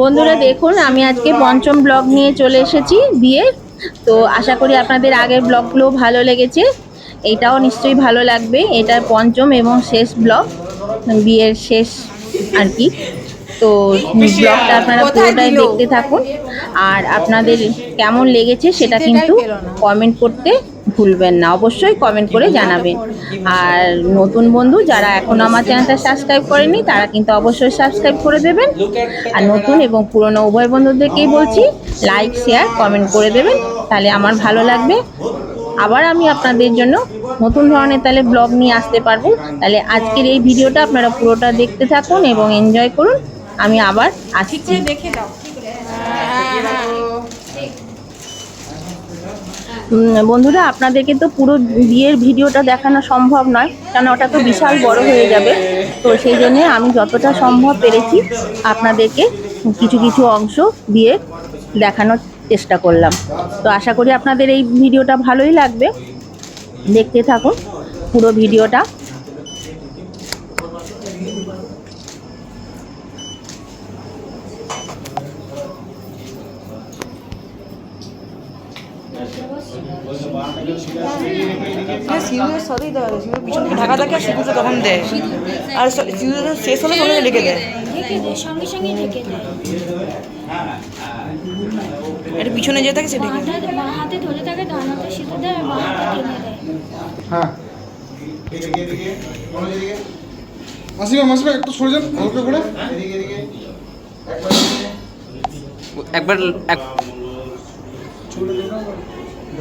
বন্ধুরা দেখুন, আমি আজকে পঞ্চম ব্লগ নিয়ে চলে এসেছি বিয়ে। তো আশা করি আপনাদের আগের ব্লগগুলো ভালো লেগেছে। এটাও নিশ্চয়ই ভালো লাগবে। এটা পঞ্চম এবং শেষ ব্লগ, বিয়ের শেষ আর কি। তো ব্লগটা আপনারা পুরোটাই দেখতে থাকুন। আর আপনাদের কেমন লেগেছে সেটা কিন্তু কমেন্ট করতে ভুলবেন না। অবশ্যই কমেন্ট করে জানাবেন। আর নতুন বন্ধু যারা এখনও আমার চ্যানেলটা সাবস্ক্রাইব করেনি তারা কিন্তু অবশ্যই সাবস্ক্রাইব করে দেবেন। আর নতুন এবং পুরনো উভয় বন্ধুদেরকেই বলছি লাইক শেয়ার কমেন্ট করে দেবেন। তাহলে আমার ভালো লাগবে। আবার আমি আপনাদের জন্য নতুন ধরনের তাহলে ব্লগ নিয়ে আসতে পারব। তাহলে আজকের এই ভিডিওটা আপনারা পুরোটা দেখতে থাকুন এবং এনজয় করুন। আমি আবার আসছি। দেখে দাও বন্ধুরা আপনাদেরকে তো পুরো বিয়ের ভিডিওটা দেখানো সম্ভব নয় কারণ ওটা তো বিশাল বড় হয়ে যাবে। তো সেই জন্য আমি যতটা সম্ভব পেরেছি আপনাদেরকে কিছু কিছু অংশ দিয়ে দেখানোর চেষ্টা করলাম। তো আশা করি আপনাদের এই ভিডিওটা ভালোই লাগবে। দেখতে থাকুন পুরো ভিডিওটা। হ্যাঁ সিঁদুরের সাথেই দেওয়া যায় সিঁদুর পিছন। ঢাকা থাকে আর সিঁদুরটা তখন দেয় আর সিঁদুর শেষ হলে সঙ্গে সঙ্গে রেখে দেয় সঙ্গে সঙ্গে ঢেকে দেয় এটা পিছনে যে থাকে সেটা হাতে ধরে থাকে ডান হাতে সিঁদুর দেয় আর বাঁ হাতে টেনে দেয় হ্যাঁ। মাসিমা মাসিমা একটু সরে যান হালকা করে। একবার এক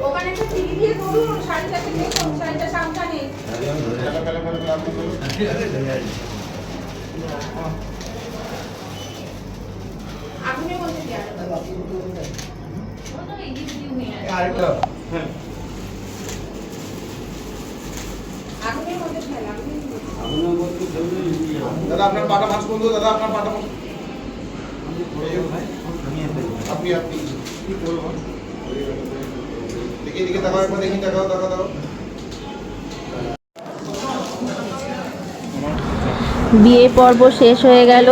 ওখানে একটু চিনি দিয়ে করুন শাড়িটা ফেলে ফেলে ফেলে ফেলে আপনি করুন। মধ্যে দেওয়া আরেকটা। হ্যাঁ দাদা আপনার পাটা মাছ বন্ধু দাদা আপনার পাটা মাছ আপনি আপনি কি দেখি এদিকে তাকাও একবার, দেখি, তাকাও তাকাও তাকাও। বিয়ে পর্ব শেষ হয়ে গেল।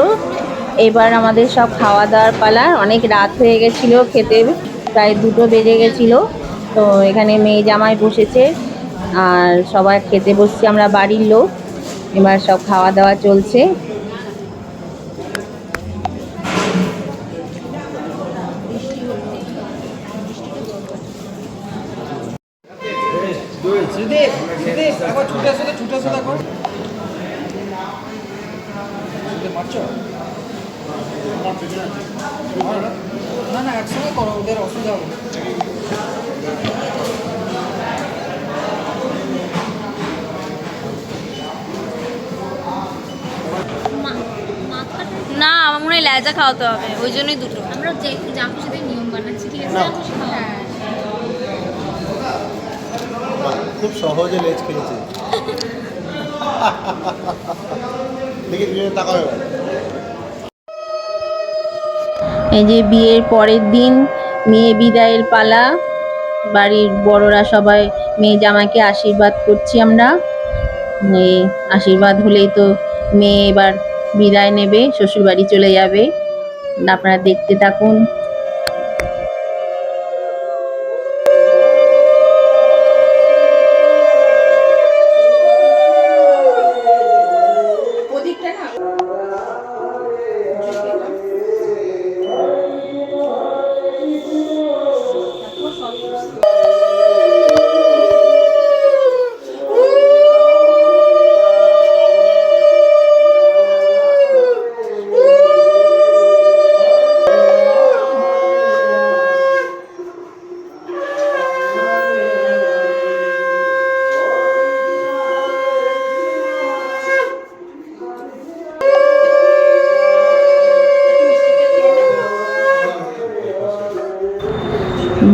এবার আমাদের সব খাওয়া দাওয়ার পালা। অনেক রাত হয়ে গেছিল খেতে, প্রায় দুটো বেজে গেছিল। তো এখানে মেয়ে জামাই বসেছে, আর সবাই খেতে বসছি, আমরা বাড়ির লোক। এবার সব খাওয়া দাওয়া চলছে। না না একসঙ্গে করো ওদের অসুবিধা হবে না। আমার মনে হয় লেজা খাওয়াতে হবে ওই জন্যই দুটো। আমরা যে যা খুশিতে নিয়ম বানাচ্ছি ঠিক আছে? যা খুব সহজে লেজ খেয়েছে। দেখি দুজনে এই যে বিয়ের পরের দিন, মেয়ে বিদায়ের পালা। বাড়ির বড়রা সবাই মেয়ে জামাকে আশীর্বাদ করছি আমরা। এই আশীর্বাদ হলেই তো মেয়ে এবার বিদায় নেবে, শ্বশুরবাড়ি চলে যাবে। আপনারা দেখতে থাকুন।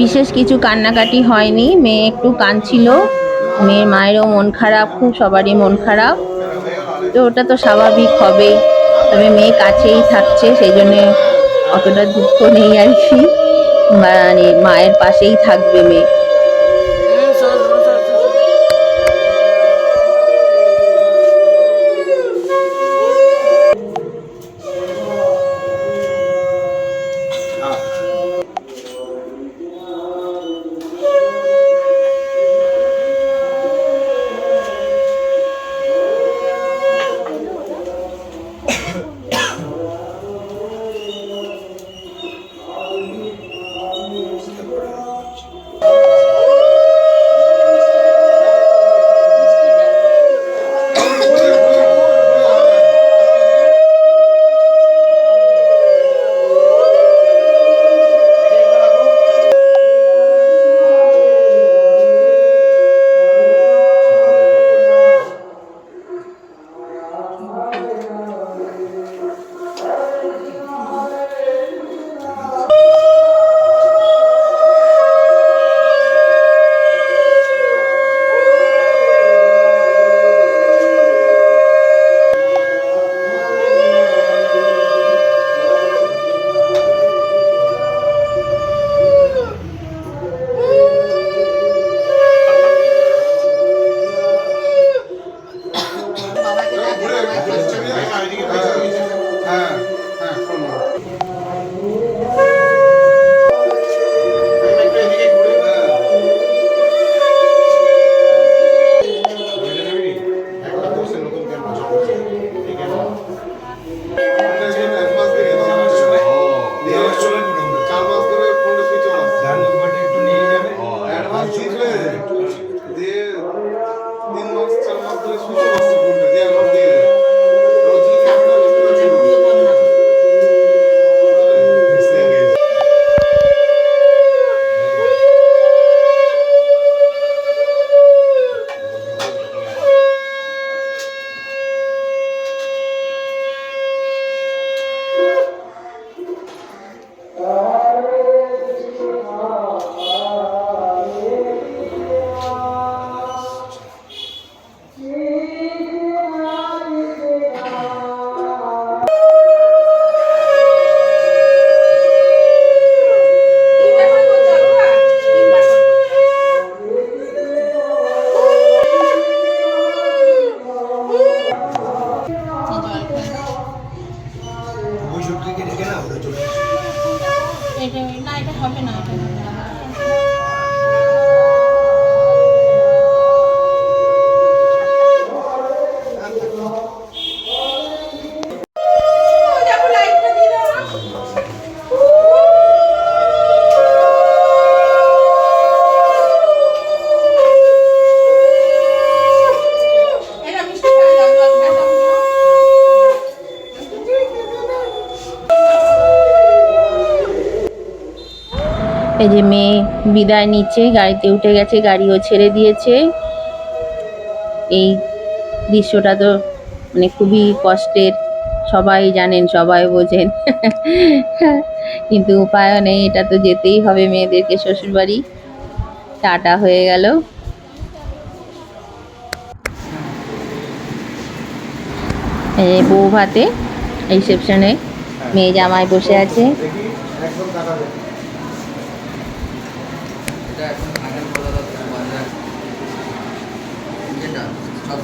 বিশেষ কিছু কান্নাকাটি হয়নি। মেয়ে একটু কাঁদছিল। মেয়ের মায়েরও মন খারাপ, খুব সবারই মন খারাপ। তো ওটা তো স্বাভাবিক হবেই। তবে মেয়ে কাছেই থাকছে সেই জন্যে অতটা দুঃখ নেই আর কি। মানে মায়ের পাশেই থাকবে মেয়ে। এই যে মেয়ে বিদায় নিচ্ছে, গাড়িতে উঠে গেছে, গাড়িও ছেড়ে দিয়েছে। এই দৃশ্যটা তো মানে খুবই কষ্টের, সবাই জানেন, সবাই বোঝেন। কিন্তু উপায়ও নেই এটা তো যেতেই হবে মেয়েদেরকে শ্বশুরবাড়ি। টাটা হয়ে গেল। বউ ভাতে, রিসেপশনে মেয়ে জামাই বসে আছে দেখি একদম কাটা দেয় এটা এখন ফাইনাল করে দাও তো বাজার যেটা সবসময় রিফ্লেকশন আছে না দেখে নিচ্ছে যখন করে এই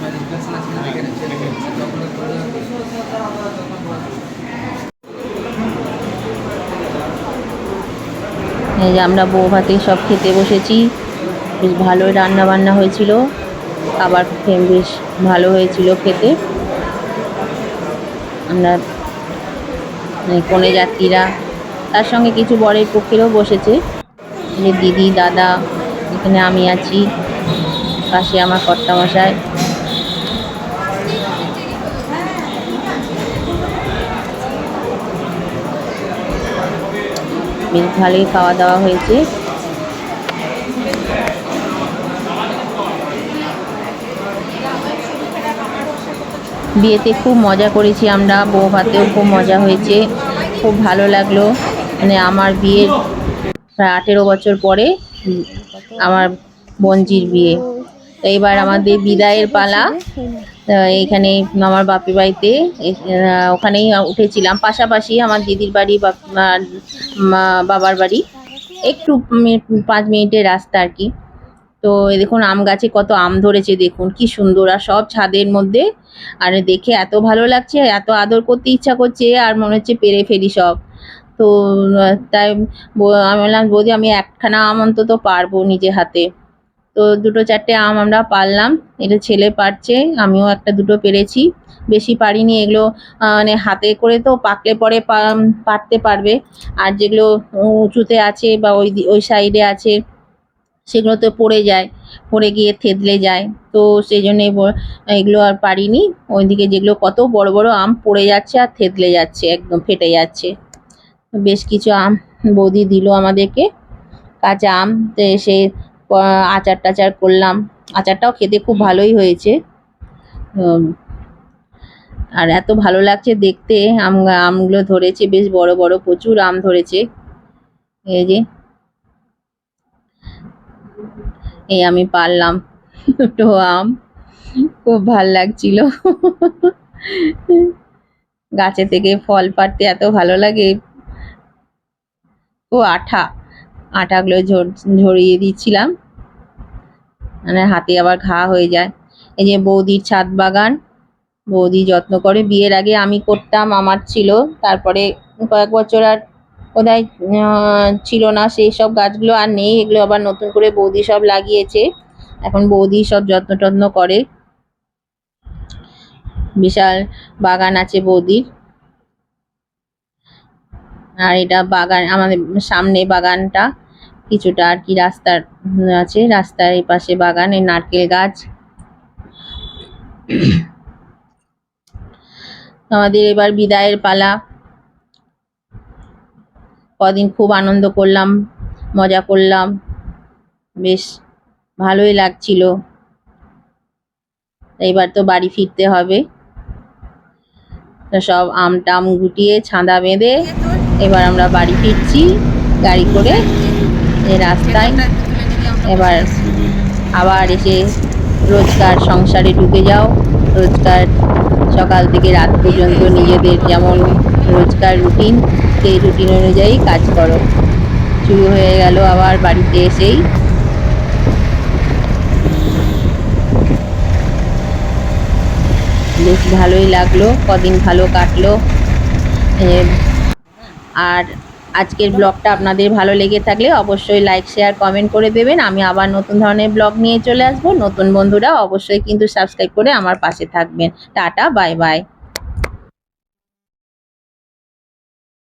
যে আমরা বউ ভাতে সব খেতে বসেছি। বেশ ভালোই রান্না বান্না হয়েছিল। খাবার বেশ ভালো হয়েছিল খেতে। আমরা কনে যাত্রীরা, তার সঙ্গে কিছু বরের পক্ষেরও বসেছে। যে দিদি, দাদা, এখানে আমি আছি, পাশে আমার কর্তামশাই। বেশ ভালোই খাওয়া দাওয়া হয়েছে। বিয়েতে খুব মজা করেছি আমরা, বউ ভাতেও খুব মজা হয়েছে। খুব ভালো লাগল। মানে আমার বিয়ের প্রায় আঠেরো বছর পরে আমার বঞ্জির বিয়ে। তো এবার আমাদের বিদায়ের পালা। তো এইখানে আমার বাপের বাড়িতে ওখানেই উঠেছিলাম। পাশাপাশি আমার দিদির বাড়ি বাবার বাড়ি। একটু পাঁচ মিনিটের রাস্তা আর কি। তো দেখুন, আম গাছে কত আম ধরেছে, দেখুন, কি সুন্দর। আর সব ছাদের মধ্যে, আর দেখে এত ভালো লাগছে, এত আদর করতে ইচ্ছা করছে, আর মনে হচ্ছে পেরে ফেলি সব। তো তাই আমি বললাম, বৌদি, আমি একখানা আম অন্তত পারব নিজে হাতে। তো দুটো চারটে আম আমরা পারলাম এটা ছেলে পারছে, আমিও একটা দুটো পেরেছি। বেশি পারিনি, এগুলো মানে হাতে করে তো পাকলে পরে পারতে পারবে। আর যেগুলো উঁচুতে আছে বা ওই ওই সাইডে আছে, সেগুলো তো পড়ে যায়, পড়ে গিয়ে থেতলে যায়। তো সেই জন্য এগুলো আর পারিনি। ওইদিকে যেগুলো কত বড় বড় আম পড়ে যাচ্ছে আর থেতলে যাচ্ছে, একদম ফেটে যাচ্ছে। বেশ কিছু আম বৌদি দিল আমাদেরকে, কাঁচা আম সে আচার টাচার করলাম। আচারটাও খেতে খুব ভালোই হয়েছে। আর এত ভালো লাগছে দেখতে। আম, আমগুলো ধরেছে, বেশ বড় বড়, প্রচুর আম ধরেছে। এই যে, এই আমি পারলাম। দুটো আম, খুব ভালো লাগছিল। গাছে থেকে ফল পাড়তে এত ভালো লাগে। ও, আঠা। আঠাগুলো ঝর- ঝরিয়ে দিচ্ছিলাম। মানে হাতে আবার ঘা হয়ে যায়। এই যে বৌদির ছাদ বাগান, বৌদি যত্ন করে। বিয়ের আগে আমি করতাম, আমার ছিল। তারপরে কয়েক বছর আর কোথায় ছিল না। সেই সব গাছগুলো আর নেই। এগুলো আবার নতুন করে বৌদি সব লাগিয়েছে। এখন বৌদি সব যত্ন টত্ন করে। বিশাল বাগান আছে বৌদির। আর এটা বাগান, আমাদের সামনে বাগানটা। কিছুটা আর কি রাস্তার আছে, রাস্তার এই পাশে বাগান, এই নারকেল গাছ। আমাদের এবার বিদায়ের পালা। কদিন খুব আনন্দ করলাম, মজা করলাম। বেশ ভালোই লাগছিল। এবার তো বাড়ি ফিরতে হবে। সব আম টাম গুটিয়ে, ছাঁদা বেঁধে এবার আমরা বাড়ি ফিরছি, গাড়ি করে রাস্তায়। এবার আবার এসে রোজকার সংসারে ঢুকে যাও। রোজকার সকাল থেকে রাত পর্যন্ত নিজেদের যেমন রোজকার রুটিন, সেই রুটিন অনুযায়ী কাজ করো। শুরু হয়ে গেল আবার বাড়িতে এসেই। বেশ ভালোই লাগল, কদিন ভালো কাটলো। আর আজকের ব্লগটা আপনাদের ভালো লেগে থাকলে অবশ্যই লাইক শেয়ার কমেন্ট করে দেবেন। আমি আবার নতুন ধরনের ব্লগ নিয়ে চলে আসব। নতুন বন্ধুরা অবশ্যই কিন্তু সাবস্ক্রাইব করে আমার পাশে থাকবেন। Tata bye bye